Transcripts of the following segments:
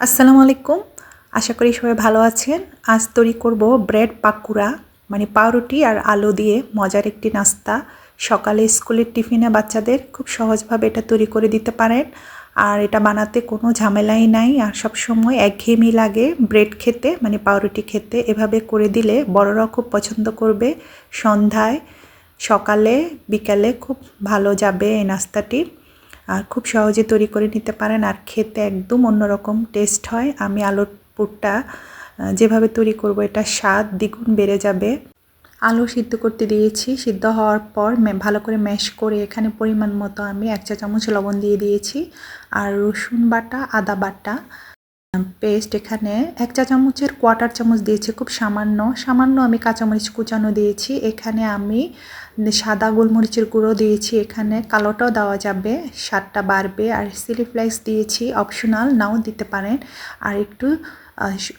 আসসালামু আলাইকুম। আশা করি সবাই ভালো আছেন। আজ তৈরি করব ব্রেড পাকুড়া মানে পাউরুটি আর আলু দিয়ে মজার একটি নাস্তা। সকালে স্কুলের টিফিনে বাচ্চাদের খুব সহজভাবে এটা তৈরি করে দিতে পারেন। আর এটা বানাতে কোনো ঝামেলাই নাই। আর সব সময় একঘেয়েমি লাগে ব্রেড খেতে মানে পাউরুটি খেতে। এভাবে করে দিলে বড়রাও খুব পছন্দ করবে। সন্ধ্যায়, সকালে, বিকালে খুব ভালো যাবে এই নাস্তাটি। আর খুব সহজে তৈরি করে নিতে পারেন আর খেতে একদম অন্যরকম টেস্ট হয়। আমি আলুর পুরটা যেভাবে তৈরি করব, এটা স্বাদ দ্বিগুণ বেড়ে যাবে। আলু সিদ্ধ করতে দিয়েছি। সিদ্ধ হওয়ার পর ভালো করে ম্যাশ করে এখানে পরিমাণ মতো আমি এক চা চামচ লবণ দিয়ে দিয়েছি। আর রসুন বাটা, আদা বাটা পেস্ট এখানে এক চা চামচের কোয়াটার চামচ দিয়েছি, খুব সামান্য। সামান্য আমি কাঁচামরিচ কুচানো দিয়েছি। এখানে আমি সাদা গোলমরিচের গুঁড়ো দিয়েছি। এখানে কালোটাও দেওয়া যাবে, স্বাদটা বাড়বে। আর সিলি ফ্লেক্স দিয়েছি, অপশনাল, নাও দিতে পারেন। আর একটু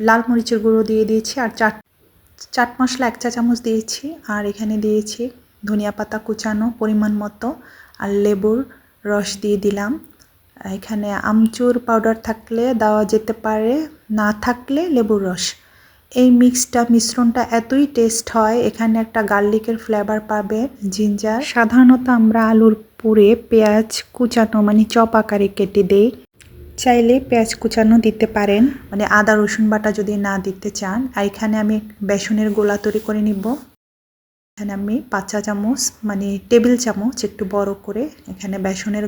লাল মরিচের গুঁড়ো দিয়ে দিয়েছি। আর চাট চাট মশলা এক চা চামচ দিয়েছি। আর এখানে দিয়েছি ধনিয়া পাতা কুচানো পরিমাণ মতো। আর লেবুর রস দিয়ে দিলাম। এখানে আমচুর পাউডার থাকলে দেওয়া যেতে পারে, না থাকলে লেবুর রস। এই মিক্সটা মিশ্রণটা এতই টেস্ট হয়, এখানে একটা গার্লিকের ফ্লেভার পাবে জিঞ্জার সাধারণত আমরা আলুর পুরে পেঁয়াজ কুচানো মানে চপ আকারে কেটে দেই। চাইলে পেঁয়াজ কুচানো দিতে পারেন মানে আদা, রসুন বাটা যদি না দিতে চান। আর এখানে আমি বেসনের গোলা তৈরি করে নিব। এখানে আমি পাঁচ চামচ মানে টেবিল চামচ একটু বড় করে এখানে বেসনের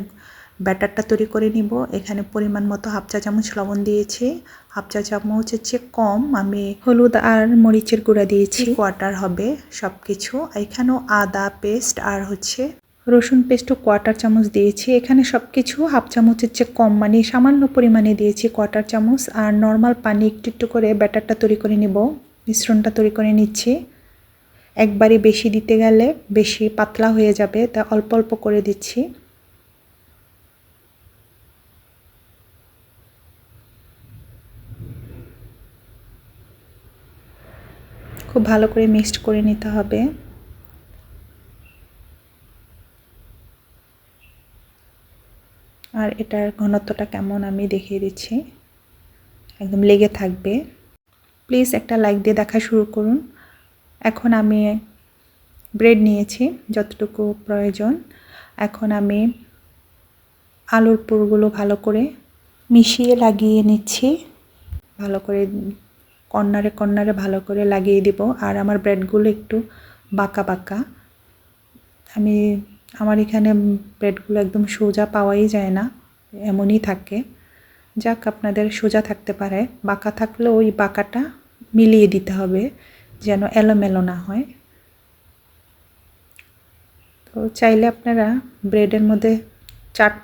ব্যাটারটা তৈরি করে নিব। এখানে পরিমাণ মতো হাফ চা চামচ লবণ দিয়েছি। হাফ চা চামচের চেয়ে কম আমি হলুদ আর মরিচের গুঁড়া দিয়েছি। কোয়াটার হবে সব কিছু এখানেও আদা পেস্ট আর হচ্ছে রসুন পেস্টও কোয়াটার চামচ দিয়েছি। এখানে সব কিছু হাফ চামচের চেয়ে কম মানে সামান্য পরিমাণে দিয়েছি কোয়াটার চামচ। আর নর্মাল পানি একটু একটু করে ব্যাটারটা তৈরি করে নিব। মিশ্রণটা তৈরি করে নিচ্ছি। একবারে বেশি দিতে গেলে বেশি পাতলা হয়ে যাবে তা অল্প অল্প করে দিচ্ছি। খুব ভালো করে মিক্সড করে নিতে হবে। আর এটার ঘনত্বটা কেমন আমি দেখিয়ে দিচ্ছি। একদম লেগে থাকবে। প্লিজ একটা লাইক দিয়ে দেখা শুরু করুন। এখন আমি ব্রেড নিয়েছি, যতটুকু প্রয়োজন। এখন আমি আলুর পুরগুলো ভালো করে মিশিয়ে লাগিয়ে নিচ্ছি। ভালো করে কর্নারে কর্নারে ভালো করে লাগিয়ে দিব। আর আমার ব্রেডগুলো একটু বাঁকা বাঁকা। আমি, আমার এখানে ব্রেডগুলো একদম সোজা পাওয়াই যায় না, এমনই থাকে। যাক, আপনাদের সোজা থাকতে পারে। বাঁকা থাকলে ওই বাঁকাটা মিলিয়ে দিতে হবে, যেন এলোমেলো না হয়। তো চাইলে আপনারা ব্রেডের মধ্যে চাট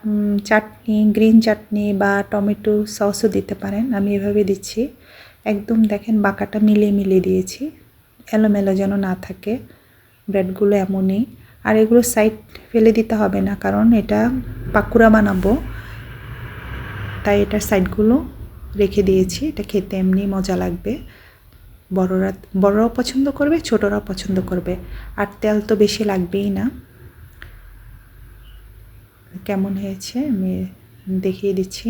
চাটনি, গ্রিন চাটনি বা টমেটো সসও দিতে পারেন। আমি এভাবে দিচ্ছি। একদম দেখেন বাঁকাটা মিলিয়ে মিলিয়ে দিয়েছি। এলোমেলো যেন না থাকে। ব্রেডগুলো এমনই। আর এগুলো সাইড ফেলে দিতে হবে না, কারণ এটা পাকুড়া বানাবো। তাই এটার সাইডগুলো রেখে দিয়েছি। এটা খেতে এমনি মজা লাগবে। বড়রা, বড়রাও পছন্দ করবে, ছোটরাও পছন্দ করবে। আর তেল তো বেশি লাগবেই না। কেমন হয়েছে? আমি দেখিয়ে দিচ্ছি।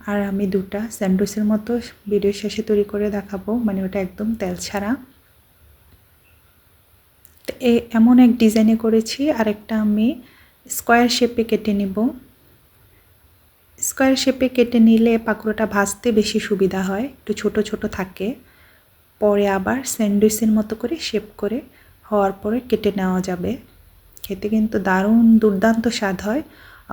আর আমি দুটা স্যান্ডউইচের মতো ভিডিও শেষে তৈরি করে দেখাবো মানে ওটা একদম তেল ছাড়া। এ, এমন এক ডিজাইনে করেছি আর একটা আমি স্কোয়ার শেপে কেটে নিব। স্কোয়ার শেপে কেটে নিলে পাকুড়াটা ভাজতে বেশি সুবিধা হয়, একটু ছোট ছোট থাকে। পরে আবার স্যান্ডউইচের মতো করে শেপ করে হওয়ার পরে কেটে নেওয়া যাবে। খেতে কিন্তু দারুণ দুর্দান্ত স্বাদ হয়।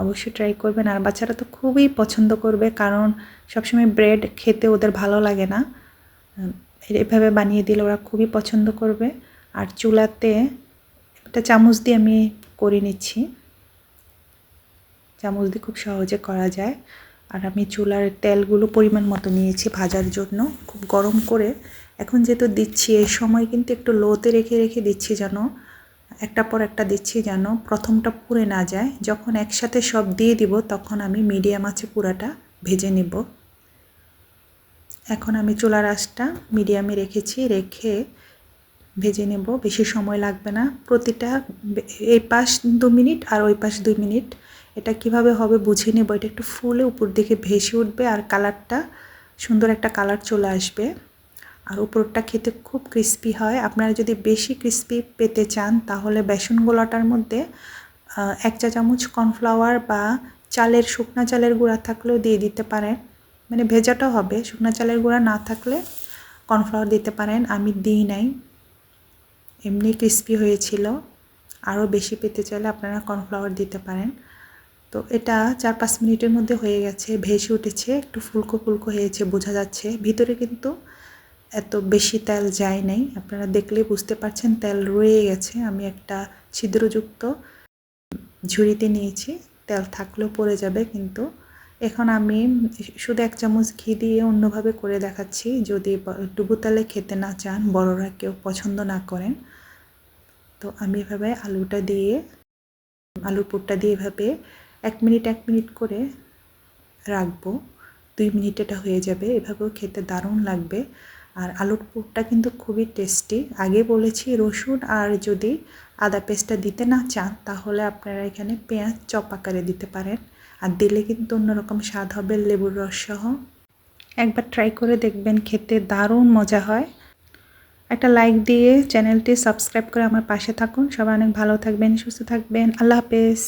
অবশ্যই ট্রাই করবেন। আর বাচ্চারা তো খুবই পছন্দ করবে, কারণ সবসময় ব্রেড খেতে ওদের ভালো লাগে না। এভাবে বানিয়ে দিলে ওরা খুবই পছন্দ করবে। আর চুলাতে একটা চামচ দিয়ে আমি করে নিচ্ছি। চামচ দিয়ে খুব সহজে করা যায়। আর আমি চুলার তেলগুলো পরিমাণ মতো নিয়েছি ভাজার জন্য। খুব গরম করে। এখন যেহেতু দিচ্ছি, এই সময় কিন্তু একটু লোতে রেখে রেখে দিচ্ছি যেন একটা পর একটা দিচ্ছি যেন প্রথমটা পুড়ে না যায়। যখন একসাথে সব দিয়ে দিব, তখন আমি মিডিয়াম আছে পুরাটা ভেজে নেব। এখন আমি চুলার আঁচটা মিডিয়ামে রেখেছি, রেখে ভেজে নেব। বেশি সময় লাগবে না। প্রতিটা এই পাশ দু মিনিট আর ওই পাশ দুই মিনিট। এটা কীভাবে হবে বুঝে নেব। এটা একটু ফুলে উপর দিকে ভেসে উঠবে আর কালারটা সুন্দর একটা কালার চলে আসবে। আর উপরটা খেতে খুব ক্রিস্পি হয়। আপনারা যদি বেশি ক্রিস্পি পেতে চান, তাহলে বেসন গোলাটার মধ্যে এক চা চামচ কর্নফ্লাওয়ার বা চালের, শুকনা চালের গুঁড়া থাকলেও দিয়ে দিতে পারেন। মানে ভেজাটা হবে, শুকনা চালের গুঁড়া না থাকলে কর্নফ্লাওয়ার দিতে পারেন। আমি দিই নাই। এমনি ক্রিস্পি হয়েছিল। আরও বেশি পেতে চাইলে আপনারা কর্নফ্লাওয়ার দিতে পারেন। তো এটা চার পাঁচ মিনিটের মধ্যে হয়ে গেছে, ভেসে উঠেছে। একটু ফুলকো ফুলকো হয়েছে, বোঝা যাচ্ছে। ভিতরে কিন্তু এত বেশি তেল যায় নাই। আপনারা দেখলেই বুঝতে পারছেন, তেল রয়ে গেছে। আমি একটা ছিদ্রযুক্ত ঝুড়িতে নিয়েছি। তেল থাকলেও পড়ে যাবে, কিন্তু এখন আমি শুধু এক চামচ ঘি দিয়ে অন্যভাবে করে দেখাচ্ছি। যদি ডুবো তেলে খেতে না চান, বড়রা কেউ পছন্দ না করেন, তো আমি এভাবে আলুটা দিয়ে, আলুর পুরটা দিয়ে এভাবে এক মিনিট এক মিনিট করে রাখব। দুই মিনিট এটা হয়ে যাবে। এভাবেও খেতে দারুণ লাগবে। আর আলুর পুরটা কিন্তু খুবই টেস্টি আগে বলেছি রসুন আর যদি আদা পেস্টটা দিতে না চান, তাহলে আপনারা এখানে পেঁয়াজ চপ আকারে দিতে পারেন। আর দিলে কিন্তু অন্যরকম স্বাদ হবে লেবুর রস সহ। একবার ট্রাই করে দেখবেন, খেতে দারুণ মজা হয়। একটা লাইক দিয়ে চ্যানেলটি সাবস্ক্রাইব করে আমার পাশে থাকুন। সবাই অনেক ভালো থাকবেন, সুস্থ থাকবেন। আল্লাহ হাফেজ।